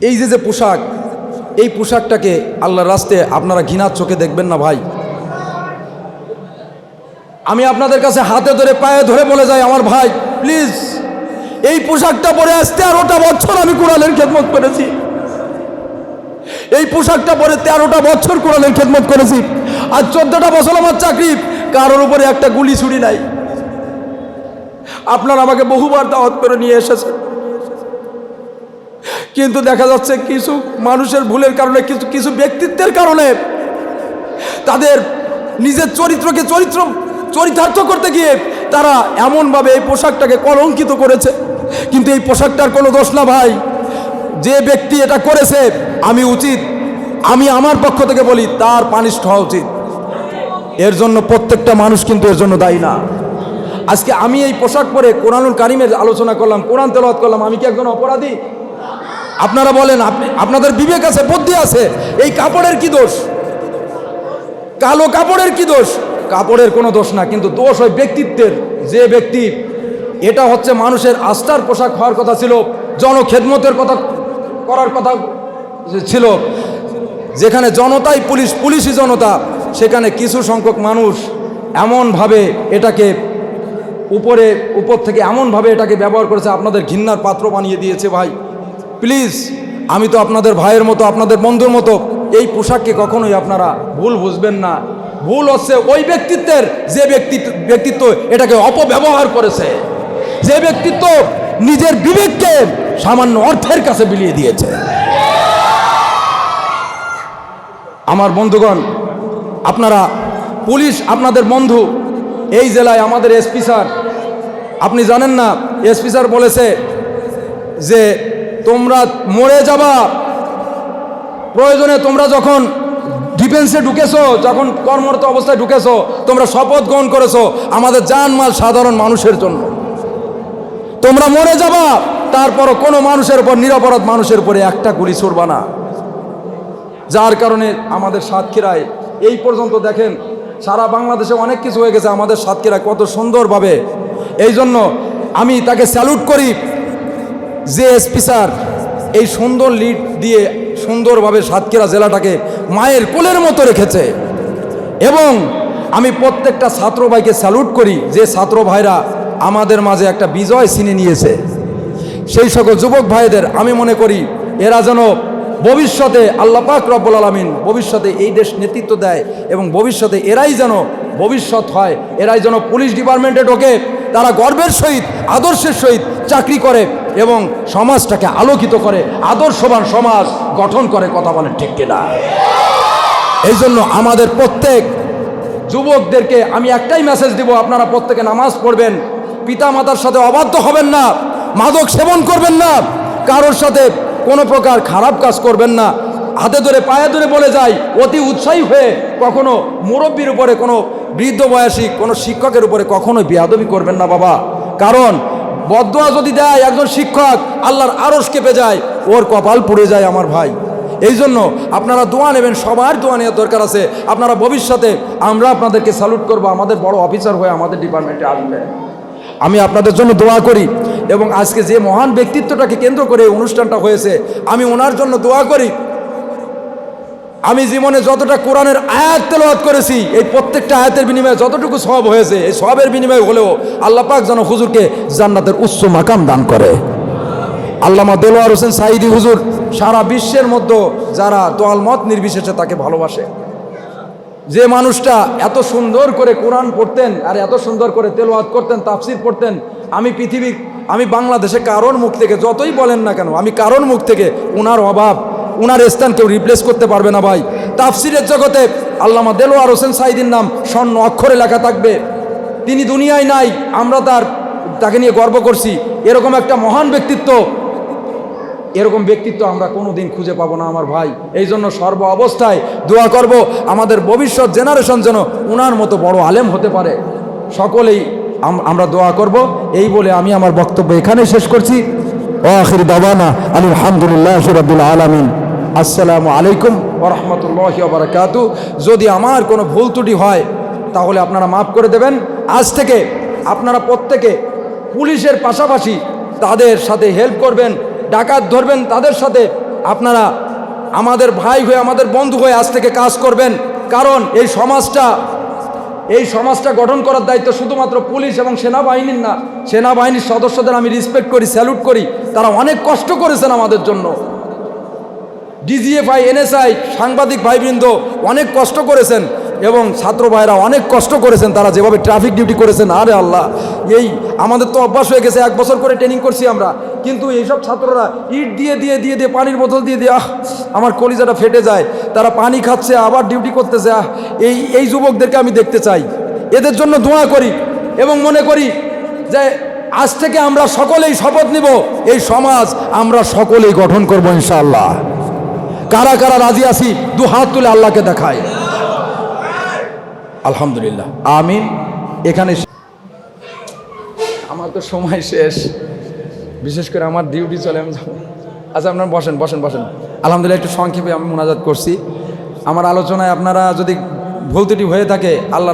এই যে যে পোশাক, এই পোশাকটাকে আল্লাহর রাস্তে আপনারা ঘৃণার চোখে দেখবেন না ভাই। আমি আপনাদের কাছে হাতে ধরে, পায়ে ধরে বলে যাই আমার ভাই প্লিজ এই পোশাকটা পরে আজ তেরোটা বছর আমি কোরআনের খেদমত করেছি। এই পোশাকটা পরে তেরোটা বছর কোরআনের খেদমত করেছি। আর চোদ্দটা বছর আমার চাকরি, কারোর উপরে একটা গুলি ছুরি নাই। আপনারা আমাকে বহুবার দাওয়াত করে নিয়ে এসেছেন। কিন্তু দেখা যাচ্ছে কিছু মানুষের ভুলের কারণে, কিছু কিছু ব্যক্তিত্বের কারণে তাদের নিজের চরিত্রকে চরিত্র, চরিতার্থ করতে গিয়ে তারা এমনভাবে এই পোশাকটাকে কলঙ্কিত করেছে। কিন্তু এই পোশাকটার কোনো দোষ না ভাই। যে ব্যক্তি এটা করেছে, আমি উচিত। আমি আমার পক্ষ থেকে বলি, তার পানিষ্ঠ হওয়া উচিত। এর জন্য প্রত্যেকটা মানুষ কিন্তু এর জন্য দায়ী না। আজকে আমি এই পোশাক পরে কোরআনুল কারিমের আলোচনা করলাম, কোরআন তেলাওয়াত করলাম, আমি কি একজন অপরাধী? আপনারা বলেন, আপনি, আপনাদের বিবেক আছে, বুদ্ধি আছে, এই কাপড়ের কি দোষ? কালো কাপড়ের কি দোষ? কাপড়ের কোনো দোষ না, কিন্তু দোষ ওই ব্যক্তিত্বের, যে ব্যক্তি, এটা হচ্ছে মানুষের আস্থার পোশাক হওয়ার কথা ছিল, জনখেদমতের কথা করার কথা ছিল, যেখানে জনতাই পুলিশ, পুলিশই জনতা, সেখানে কিছু সংখ্যক মানুষ এমনভাবে এটাকে উপরে, উপর থেকে এমনভাবে এটাকে ব্যবহার করেছে, আপনাদের ঘৃণার পাত্র বানিয়ে দিয়েছে ভাই। প্লিজ, আমি তো আপনাদের ভাইয়ের মতো, আপনাদের বন্ধুর মতো, এই পোশাককে কখনোই আপনারা ভুল বুঝবেন না। ভুল হচ্ছে ওই ব্যক্তিত্বের যে ব্যক্তিত্ব ব্যক্তিত্ব এটাকে অপব্যবহার করেছে। যে ব্যক্তিত্ব নিজের বিবেককে সামান্য অর্থের কাছে বিলিয়ে দিয়েছে। আমার বন্ধুগণ, আপনারা, পুলিশ আপনাদের বন্ধু, এই জেলায় আমাদের এসপি স্যার। আপনি জানেন না, এসপি স্যার বলেছে যে তোমরা মরে যাবা। প্রয়োজনে তোমরা যখন ডিফেন্সে ঢুকেছো, যখন কর্মরত অবস্থায় ঢুকেছো, তোমরা শপথ গ্রহণ করেছ আমাদের জানমাল সাধারণ মানুষের জন্য। তোমরা মরে যাবা, তারপরও কোনো মানুষের উপর, নিরাপরাধ মানুষের উপরে একটা গুলি ছুড়বা না। যার কারণে আমাদের সাতক্ষীরায়, এই পর্যন্ত দেখেন, সারা বাংলাদেশে অনেক কিছু হয়ে গেছে আমাদের সাতক্ষীরা কত সুন্দরভাবে। এই জন্য আমি তাকে স্যালুট করি। যে এসপি স্যার এই সুন্দর লিড দিয়ে সুন্দরভাবে সাতক্ষীরা জেলাটাকে মায়ের কোলের মতো রেখেছে। এবং আমি প্রত্যেকটা ছাত্র ভাইকে স্যালুট করি যে ছাত্র ভাইরা আমাদের মাঝে একটা বিজয় চিনে নিয়েছে। সেই সকল যুবক ভাইদের আমি মনে করি এরা যেন ভবিষ্যতে আল্লাপাক রব্বুল আলমিন ভবিষ্যতে এই দেশ নেতৃত্ব দেয় এবং ভবিষ্যতে এরাই যেন ভবিষ্যৎ হয়, এরাই যেন পুলিশ ডিপার্টমেন্টে ঢোকে, তারা গর্বের সহিত, আদর্শের সহিত চাকরি করে এবং সমাজটাকে আলোকিত করে আদর্শবান সমাজ গঠন করে কথা বলেন ঠিক কিনা। এই জন্য আমাদের প্রত্যেক যুবকদেরকে আমি একটাই মেসেজ দিব, আপনারা প্রত্যেকে নামাজ পড়বেন পিতা মাতার সাথে অবাধ্য হবেন না, মাদক সেবন করবেন না, কারোর সাথে কোনো প্রকার খারাপ কাজ করবেন না, হাতে ধরে পায়ে ধরে বলে যায় অতি উৎসাহী হয়ে কখনো মুরব্বীর উপরে কোনো বৃদ্ধ বয়সী কোনো শিক্ষকের উপরে কখনো বিয়াদবি করবেন না বাবা। কারণ বদোয়া যদি দেয় একজন শিক্ষক, আল্লাহর আরস কেঁপে যায়, ওর কপাল পুড়ে যায় আমার ভাই। এই জন্য আপনারা দোয়া নেবেন, সবার দোয়া নেওয়ার দরকার আছে। আপনারা ভবিষ্যতে আমরা আপনাদেরকে স্যালুট করব, আমাদের বড় অফিসার হয়ে আমাদের ডিপার্টমেন্টে আসবে আমি আপনাদের জন্য দোয়া করি এবং আজকে যে মহান ব্যক্তিত্বটাকে কেন্দ্র করে অনুষ্ঠানটা হয়েছে, আমি ওনার জন্য দোয়া করি। আমি জীবনে যতটা কোরআনের আয়াত তেলাওয়াত করেছি, এই প্রত্যেকটা আয়াতের বিনিময়ে যতটুকু সব হয়েছে, এই সবের বিনিময়ে হলেও আল্লাহ পাক যেন হুজুরকে জান্নাতের উচ্চ মাকাম দান করে। আল্লামা দেলোয়ার হোসেন সাইদি হুজুর সারা বিশ্বের মধ্যে যারা দোয়াল মত নির্বিশেষে তাকে ভালোবাসে। যে মানুষটা এত সুন্দর করে কোরআন পড়তেন আর এত সুন্দর করে তেলোয়াত করতেন, তাফসির পড়তেন, আমি পৃথিবী আমি বাংলাদেশে কারোর মুখ থেকে যতই বলেন না কেন, আমি কারোর মুখ থেকে ওনার অভাব ওনার স্থান কেউ রিপ্লেস করতে পারবে না ভাই। তাফসিরের জগতে আল্লামা দেলোয়ার হোসেন সাইদির নাম স্বর্ণ অক্ষরে লেখা থাকবে। তিনি দুনিয়ায় নাই, আমরা তার, তাকে নিয়ে গর্ব করছি। এরকম একটা মহান ব্যক্তিত্ব, এরকম ব্যক্তিত্ব আমরা কোনো দিন খুঁজে পাবো না আমার ভাই। এই জন্য সর্ব অবস্থায় দোয়া করব, আমাদের ভবিষ্যৎ জেনারেশন যেন ওনার মতো বড় আলেম হতে পারে। সকলেই আম- আমরা দোয়া করব, এই বলে আমি আমার বক্তব্য এখানে শেষ করছি। ও আখির দাবানা আলহামদুলিল্লাহ রবিল আলমিন। আসসালামু আলাইকুম ওরহমতুল্লাহ বারকাতু। যদি আমার কোনো ভুল ত্রুটি হয়, তাহলে আপনারা মাফ করে দেবেন। আজ থেকে আপনারা প্রত্যেকে পুলিশের পাশাপাশি তাদের সাথে হেল্প করবেন, ডাকাত ধরবেন, তাদের সাথে আপনারা আমাদের ভাই হয়ে, আমাদের বন্ধু হয়ে আজ থেকে কাজ করবেন। কারণ এই সমাজটা এই সমাজটা গঠন করার দায়িত্ব শুধুমাত্র পুলিশ এবং সেনাবাহিনীর না, সেনাবাহিনীর সদস্যদের আমি রেসপেক্ট করি স্যালুট করি। তারা অনেক কষ্ট করেছেন আমাদের জন্য। ডিজিএফআই, এনএসআই, সাংবাদিক ভাইবৃন্দ অনেক কষ্ট করেছেন এবং ছাত্র ভাইরা অনেক কষ্ট করেছেন তারা যেভাবে ট্রাফিক ডিউটি করেছেন, আরে আল্লাহ, এই আমাদের তো অভ্যাস হয়ে গেছে, এক বছর করে ট্রেনিং করছি আমরা, কিন্তু এইসব ছাত্ররা ইট দিয়ে দিয়ে দিয়ে দিয়ে, পানির বোতল দিয়ে দিয়ে, আহ, আমার কলিজাটা ফেটে যায়, তারা পানি খাচ্ছে, আবার ডিউটি করতেছে, আহ, এই এই যুবকদেরকে আমি দেখতে চাই, এদের জন্য দোয়া করি এবং মনে করি যে আজ থেকে আমরা সকলেই শপথ নিব, এই সমাজ আমরা সকলেই গঠন করব ইনশাআল্লাহ। কারা কারা রাজি আছি, দু হাত তুলে আল্লাহকে দেখায়। আলহামদুলিল্লাহ। আমিন। এখানে আমার তো সময় শেষ। বিশেষ করে আমার ডিউটি চলে, আমি আচ্ছা আপনারা বসেন বসেন বসেন। আলহামদুলিল্লাহ, একটু সংক্ষেপে আমি মোনাজাত করছি। আমার আলোচনায় আপনারা যদি ভুল ত্রুটি হয়ে থাকে, আল্লাহ